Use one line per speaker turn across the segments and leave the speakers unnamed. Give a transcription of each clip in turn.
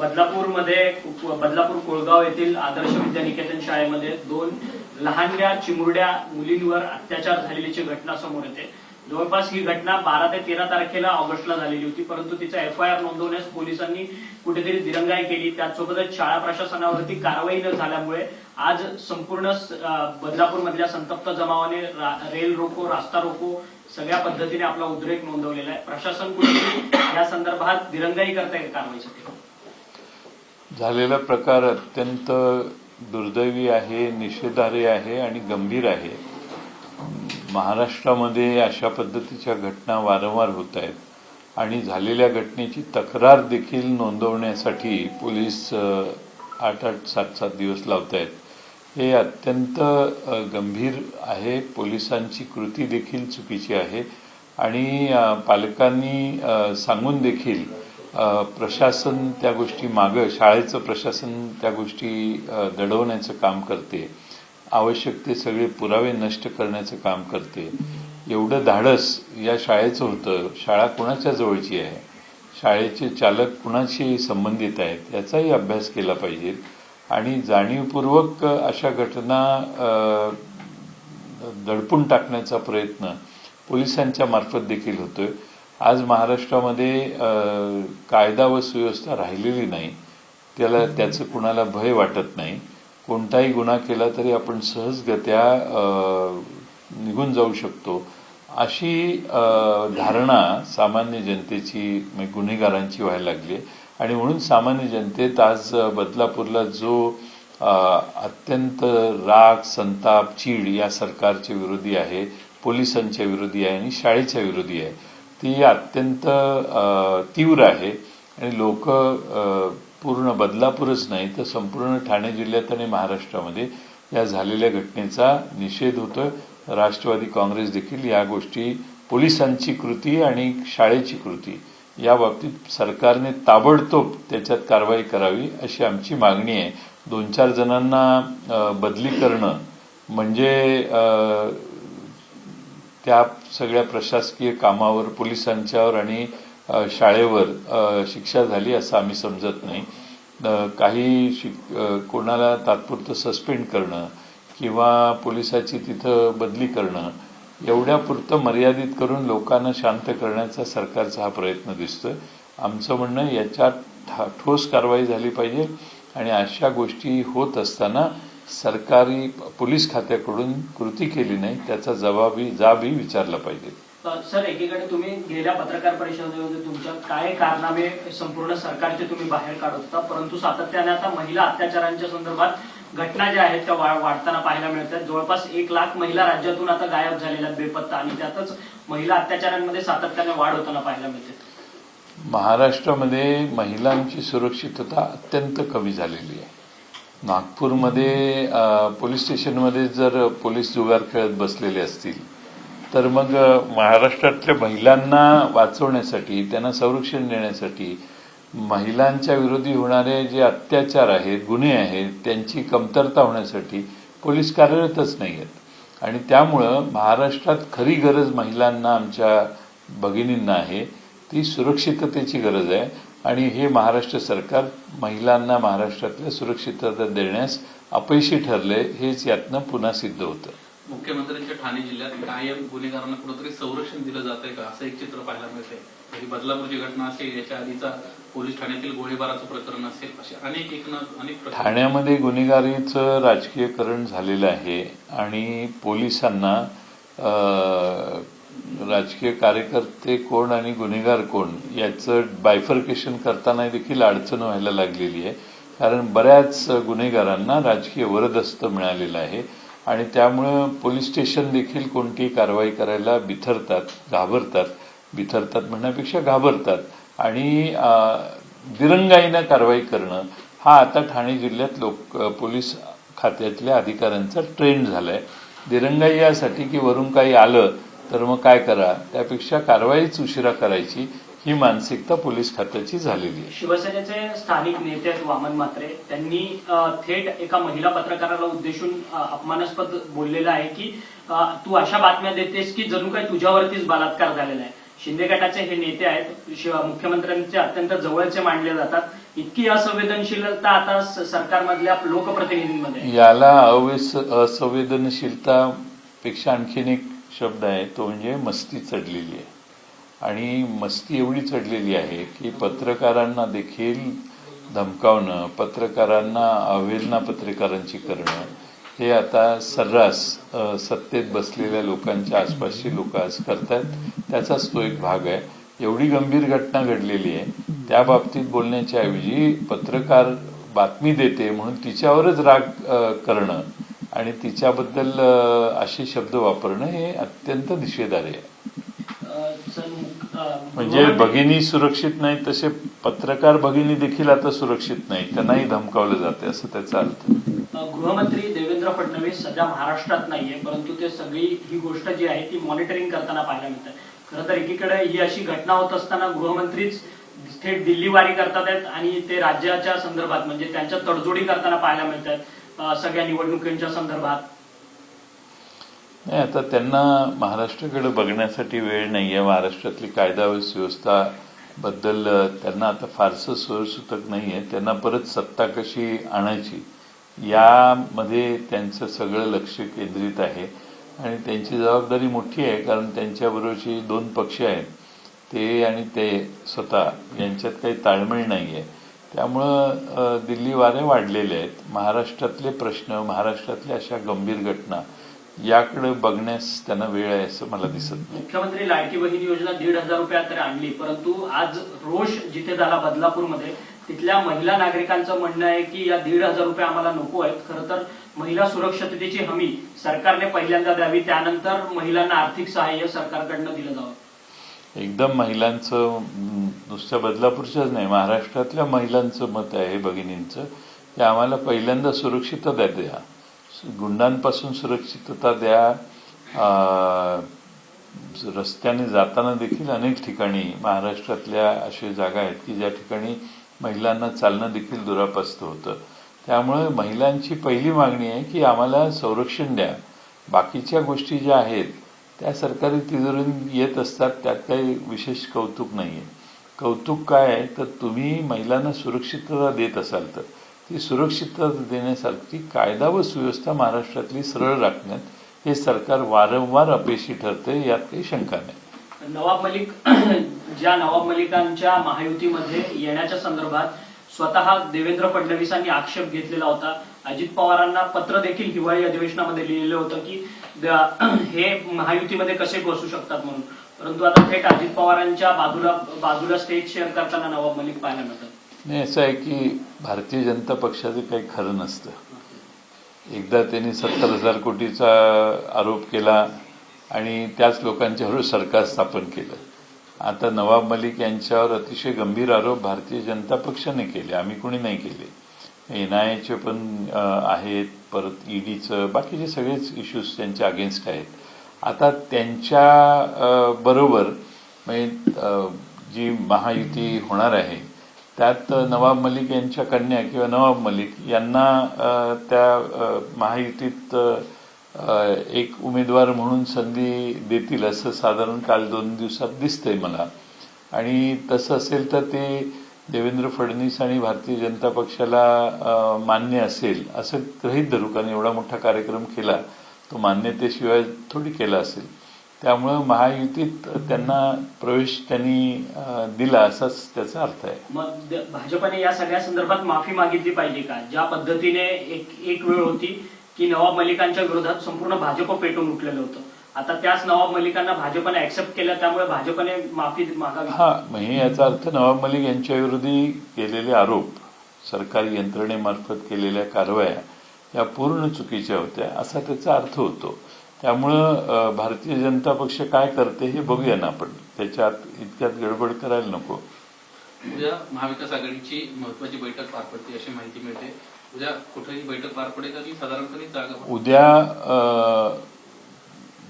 बदलापूरमध्ये बदलापूर कोळगाव येथील आदर्श विद्यानिकेतन शाळेमध्ये दोन लहानग्या चिमुरड्या मुलींवर अत्याचार झालेल्याची घटना समोर येते. जवळपास ही घटना बारा ते तेरा तारखेला ऑगस्टला झालेली होती परंतु तिचा एफ आय आर नोंदवण्यास पोलिसांनी कुठेतरी दिरंगाई केली. त्याचसोबतच शाळा प्रशासनावरती कारवाई न झाल्यामुळे आज संपूर्ण बदलापूर मधल्या संतप्त जमावाने रेल रोको रास्ता रोको सगळ्या पद्धतीने आपला उद्रेक नोंदवलेला आहे. प्रशासन कुठेतरी या संदर्भात दिरंगाई करता आहे कारवाईसाठी?
झालेला प्रकार अत्यंत दुर्दैवी आहे निषेधार्ह आहे आणि गंभीर आहे. महाराष्ट्रामध्ये अशा पद्धतीच्या घटना वारंवार होत आहेत आणि झालेल्या घटनेची तक्रार देखील नोंदवण्यासाठी पोलीस आठ आठ सात सात दिवस लावत आहेत. हे अत्यंत गंभीर आहे. पोलिसांची कृती देखील चुकीची आहे. आणि पालकांनी सांगून देखील प्रशासन त्या गोष्टी मागं शाळेचं प्रशासन त्या गोष्टी दडवण्याचं काम करते. आवश्यक ते सगळे पुरावे नष्ट करण्याचं काम करते. एवढं धाडस या शाळेचं होतं. शाळा कुणाच्या जवळची आहे? शाळेचे चालक कुणाशी संबंधित आहेत? याचाही अभ्यास केला पाहिजे. आणि जाणीवपूर्वक अशा घटना दडपून टाकण्याचा प्रयत्न पोलिसांच्या मार्फत देखील होतोय. आज महाराष्ट्रामध्ये कायदा व सुव्यवस्था राहिलेली नाही. त्याला त्याचं कुणाला भय वाटत नाही. कोणताही गुन्हा केला तरी आपण सहजगत्या निघून जाऊ शकतो. अशी धारणा सामान्य जनतेची म्हणजे गुन्हेगारांची व्हायला लागली आहे. आणि म्हणून सामान्य जनतेत आज बदलापूरला जो अत्यंत राग संताप चीड या सरकारच्या विरोधी आहे पोलिसांच्या विरोधी आहे आणि शाळेच्या विरोधी आहे ती अत्यंत तीव्र आहे आणि लोक पूर्ण बदलापूरच नाही तर संपूर्ण ठाणे जिल्ह्यात आणि महाराष्ट्रामध्ये या झालेल्या घटनेचा निषेध होतोय. राष्ट्रवादी काँग्रेस देखील या गोष्टी पोलिसांची कृती आणि शाळेची कृती या बाबतीत सरकारने ताबडतोब त्याच्यात कारवाई करावी अशी आमची मागणी आहे. दोन चार जणांना बदली करणं म्हणजे त्या सगळ्या प्रशासकीय कामावर पोलिसांच्यावर आणि शाळेवर शिक्षा झाली असं आम्ही समजत नाही. काही शिक कोणाला तात्पुरतं सस्पेंड करणं किंवा पोलिसाची तिथं बदली करणं एवढ्यापुरतं मर्यादित करून लोकांना शांत करण्याचा सरकारचा हा प्रयत्न दिसतोय. आमचं म्हणणं याच्यात ठोस कारवाई झाली पाहिजे आणि अशा गोष्टी होत असताना सरकारी पोलीस खात्याकडून कृती केली नाही त्याचा जबाबी जाबही विचारला पाहिजे.
सर एकीकडे तुम्ही गेल्या पत्रकार परिषदेमध्ये तुमच्या काय कारनामे संपूर्ण सरकारचे तुम्ही बाहेर काढत होता परंतु सातत्याने आता महिला अत्याचारांच्या संदर्भात घटना ज्या आहेत त्या वाढताना पाहायला मिळतात जवळपास एक लाख महिला राज्यातून आता गायब झालेल्या बेपत्ता आणि त्यातच महिला अत्याचारांमध्ये सातत्याने वाढ होताना पाहायला मिळते.
महाराष्ट्रामध्ये महिलांची सुरक्षितता अत्यंत कमी झालेली आहे. नागपूरमध्ये पोलीस स्टेशनमध्ये जर पोलीस जुगार खेळत बसलेले असतील तर मग महाराष्ट्रातल्या महिलांना वाचवण्यासाठी त्यांना संरक्षण देण्यासाठी महिलांच्या विरोधी होणारे जे अत्याचार आहेत गुन्हे आहेत त्यांची कमतरता होण्यासाठी पोलीस कार्यरतच नाही आहेत. आणि त्यामुळं महाराष्ट्रात खरी गरज महिलांना आमच्या भगिनींना आहे ती सुरक्षिततेची गरज आहे. आणि हे महाराष्ट्र सरकार महिलांना महाराष्ट्रातल्या सुरक्षितता देण्यास अपयशी ठरले हेच यातनं पुन्हा सिद्ध होतं.
मुख्यमंत्र्यांच्या ठाणे जिल्ह्यात कायम गुन्हेगारांना कुठंतरी संरक्षण दिलं जात आहे का? असं एक चित्र पाहायला मिळतंय. ही बदलापूरची घटना असेल याच्या आधीचा पोलीस ठाण्यातील गोळीबाराचं प्रकरण असेल असे अनेक एक अनेक
ठाण्यामध्ये गुन्हेगारीचं राजकीयकरण झालेलं आहे आणि पोलिसांना राजकीय कार्यकर्ते कोण आणि गुन्हेगार कोण याचं बायफर्केशन करताना देखील अडचण व्हायला लागलेली आहे. कारण बऱ्याच गुन्हेगारांना राजकीय वरदस्त मिळालेलं आहे आणि त्यामुळं पोलीस स्टेशन देखील कोणती कारवाई करायला बिथरतात घाबरतात. बिथरतात म्हणण्यापेक्षा घाबरतात. आणि दिरंगाईनं कारवाई करणं हा आता ठाणे जिल्ह्यात लोक पोलीस खात्यातल्या अधिकाऱ्यांचा ट्रेंड झालाय. दिरंगाई यासाठी की वरून काही आलं तर मग काय करा? त्यापेक्षा कारवाईच उशिरा करायची ही मानसिकता पोलीस खात्याची झालेली आहे.
शिवसेनेचे स्थानिक नेते आहेत वामन म्हात्रे. त्यांनी थेट एका महिला पत्रकाराला उद्देशून अपमानास्पद बोललेलं आहे की तू अशा बातम्या देतेस की जणू काही तुझ्यावरतीच बलात्कार झालेला आहे. शिंदे गटाचे हे नेते आहेत मुख्यमंत्र्यांचे अत्यंत जवळचे मानले जातात. इतकी असंवेदनशीलता आता सरकारमधल्या लोकप्रतिनिधींमध्ये.
याला अवेस असंवेदनशीलता पेक्षा आणखीन एक शब्द आहे तो म्हणजे मस्ती चढलेली आहे. आणि मस्ती एवढी चढलेली आहे की पत्रकारांना देखील धमकावणं पत्रकारांना अवहेलना पत्रकारांची करणं हे आता सर्रास सत्तेत बसलेल्या लोकांच्या आसपासची लोक आज करतात. त्याचाच तो एक भाग आहे. एवढी गंभीर घटना घडलेली आहे. त्या बाबतीत बोलण्याच्या ऐवजी पत्रकार बातमी देते म्हणून तिच्यावरच राग करणं आणि तिच्याबद्दल असे शब्द वापरणं हे अत्यंत निषेधार्ह आहे. म्हणजे भगिनी सुरक्षित नाही तसे पत्रकार भगिनी देखील आता सुरक्षित नाही त्यांनाही धमकावलं जाते असं त्याचा अर्थ
गृहमंत्री देवेंद्र फडणवीस सध्या महाराष्ट्रात नाहीये परंतु ते सगळी ही गोष्ट जी आहे ती मॉनिटरिंग करताना पाहायला मिळते. खरं तर एकीकडे ही अशी घटना होत असताना गृहमंत्रीच थेट दिल्ली वारी करतात आणि ते राज्याच्या संदर्भात म्हणजे त्यांच्या तडजोडी करताना पाहायला मिळतात. सगळ्या निवडणुकींच्या संदर्भात?
नाही आता त्यांना महाराष्ट्राकडे बघण्यासाठी वेळ नाहीये. महाराष्ट्रातली कायदा व सुव्यवस्था बद्दल त्यांना आता फारसं सोयसूतक नाहीये. त्यांना परत सत्ता कशी आणायची यामध्ये त्यांचं सगळं लक्ष केंद्रित आहे. आणि त्यांची जबाबदारी मोठी आहे कारण त्यांच्याबरोबरची दोन पक्ष आहेत ते आणि ते स्वतः यांच्यात काही ताळमेळ नाही आहे त्यामुळं अ, दिल्ली वारे वाढलेले आहेत. महाराष्ट्रातले प्रश्न महाराष्ट्रातल्या अशा गंभीर घटना याकडे बघण्यास त्यांना वेळ आहे असं मला दिसत नाही.
मुख्यमंत्री लाडकी बहीण योजना दीड हजार रुपयात तरी आणली परंतु आज रोष जिथे झाला बदलापूरमध्ये तिथल्या महिला नागरिकांचं म्हणणं आहे की या दीड हजार रुपये आम्हाला नको आहेत. खरं तर महिला सुरक्षिततेची हमी सरकारने पहिल्यांदा द्यावी त्यानंतर महिलांना आर्थिक सहाय्य सरकारकडनं दिलं जावं.
एकदम महिलांचं नुसत्या बदलापूरच्याच नाही महाराष्ट्रातल्या महिलांचं मत आहे भगिनींचं की आम्हाला पहिल्यांदा सुरक्षितता द्या. गुंडांपासून सुरक्षितता द्या. रस्त्याने जाताना देखील अनेक ठिकाणी महाराष्ट्रातल्या अशा जागा आहेत की ज्या ठिकाणी महिलांना चालणं देखील दुरापस्त होतं. त्यामुळे महिलांची पहिली मागणी आहे की आम्हाला संरक्षण द्या. बाकीच्या गोष्टी ज्या आहेत त्या सरकारी तिजोरीत येत असतात त्यात काही विशेष कौतुक नाही आहे कौतुक काय आहे? तर तुम्ही महिलांना सुरक्षितता देत असाल तर. ती सुरक्षितता देण्यासारखी कायदा व सुव्यवस्था महाराष्ट्रातली सरळ राखण्यात हे सरकार वारंवार अपयशी ठरते यात काही शंका नाही.
नवाब मलिक ज्या नवाब मलिकांच्या महायुतीमध्ये येण्याच्या संदर्भात स्वतः देवेंद्र फडणवीसांनी आक्षेप घेतलेला होता. अजित पवारांना पत्र देखील हिवाळी अधिवेशनामध्ये लिहिलेलं होतं की हे महायुतीमध्ये कसे बसू शकतात म्हणून. परंतु आता थेट अजित पवारांच्या बाजूला बाजूला स्टेज शेअर करताना नवाब मलिक पाहायला मिळतात.
नाही असं आहे की भारतीय जनता पक्षाचं काही खरं नसतं. एकदा त्यांनी सत्तर हजार कोटीचा आरोप केला आणि त्याच लोकांच्यावर सरकार स्थापन केलं. आता नवाब मलिक यांच्यावर अतिशय गंभीर आरोप भारतीय जनता पक्षाने केले. आम्ही कोणी नाही केले. एन आय एचे पण आहेत परत ईडीचं बाकीचे सगळेच इश्यूज त्यांच्या अगेन्स्ट आहेत. आता त्यांच्या बरोबर म्हणजे जी महायुती होणार आहे त्यात नवाब मलिक यांच्या कन्या किंवा नवाब मलिक यांना त्या महायुतीत एक उमेदवार म्हणून संधी देतील असं साधारण काल दोन दिवसात दिसतंय मला. आणि तसं असेल तर ते देवेंद्र फडणवीस आणि भारतीय जनता पक्षाला मान्य असेल असं गृहीत धरू कारण एवढा मोठा कार्यक्रम केला. तो मान्यतेशिवाय थोडी केला असेल. त्यामुळं महायुतीत त्यांना प्रवेश त्यांनी दिला असाच त्याचा अर्थ आहे.
मग भाजपने या सगळ्या संदर्भात माफी मागितली पाहिजे का? ज्या पद्धतीने एक एक वेळ होती की नवाब मलिकांच्या विरोधात संपूर्ण भाजप पेटून उठलेलं होतं. आता त्याच नवाब मलिकांना भाजपने ऍक्सेप्ट केलं त्यामुळे भाजपने माफी मागावी.
हा म्हणजे याचा अर्थ नवाब मलिक यांच्याविरोधी केलेले आरोप सरकारी यंत्रणेमार्फत केलेल्या कारवाया या पूर्ण चुकीच्या होत्या असा त्याचा अर्थ होतो. त्यामुळं भारतीय जनता पक्ष काय करते हे बघूया ना आपण. त्याच्यात इतक्यात गडबड करायला नको.
उद्या महाविकास आघाडीची महत्वाची बैठक पार पडते अशी माहिती मिळते. उद्या कुठेही बैठक पार पडेल की साधारणपणे जागा
उद्या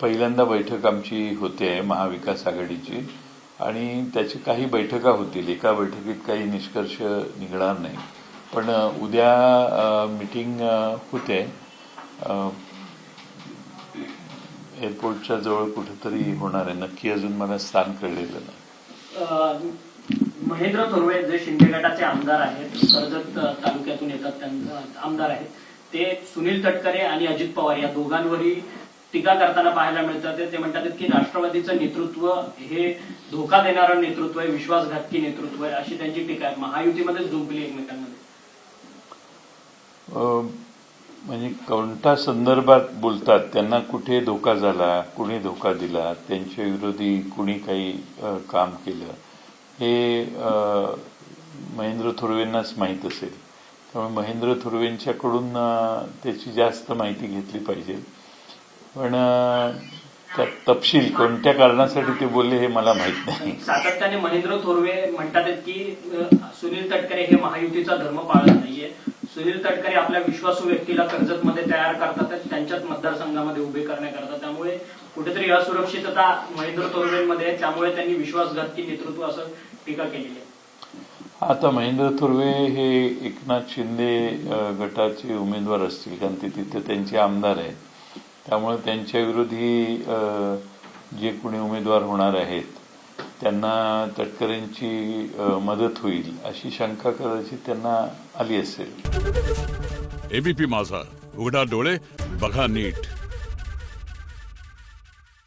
पहिल्यांदा बैठक आमची होते महाविकास आघाडीची. आणि त्याची काही बैठका होतील. एका बैठकीत काही निष्कर्ष निघणार नाही. पण उद्या मिटिंग होते. एअरपोर्टच्या जवळ कुठेतरी होणार आहे. नक्की अजून मला स्थान कळलेलं नाही.
महेंद्र थोरवे जे शिंदे गटाचे आमदार आहेत कर्जत तालुक्यातून येतात त्यांचा आमदार आहेत. ते सुनील तटकरे आणि अजित पवार या दोघांवरही टीका करताना पाहायला मिळतात ते म्हणतात की राष्ट्रवादीचं नेतृत्व हे धोका देणारं नेतृत्व आहे विश्वासघातकी नेतृत्व आहे अशी त्यांची टीका आहे. महायुतीमध्येच झुंपली एकमेकांमध्ये.
म्हणजे कोणत्या संदर्भात बोलतात? त्यांना कुठे धोका झाला? कुणी धोका दिला? त्यांच्या विरोधी कुणी काही काम केलं? हे महेंद्र थुर्वेंनाच माहीत असेल. त्यामुळे महेंद्र थुर्वेंच्याकडून त्याची जास्त माहिती घेतली पाहिजे. पण त्यात तपशील कोणत्या कारणासाठी ते बोलले हे मला माहीत नाही.
सातत्याने महेंद्र थोरवे म्हणतात की सुनील तटकरे हे महायुतीचा धर्म पाळत नाहीये. सुनील तटकरे आपल्या विश्वासू व्यक्तीला कर्जत मध्ये तयार करतात त्यांच्याच मतदारसंघामध्ये उभे करण्याकरता त्यामुळे कुठेतरी असुरक्षितता महेंद्र थोरवेंमध्ये आहे. त्यामुळे त्यांनी विश्वासघातकी नेतृत्व असं टीका केलेली आहे.
आता महेंद्र थोरवे हे एकनाथ शिंदे गटाचे उमेदवार असतील कारण ते तिथे त्यांचे आमदार आहेत. त्यामुळे त्यांच्या विरोधी जे कोणी उमेदवार होणार आहेत त्यांना तटकरेंची मदत होईल अशी शंका कदाचित त्यांना आली असेल.
एबीपी माझा. उघडा डोळे बघा नीट.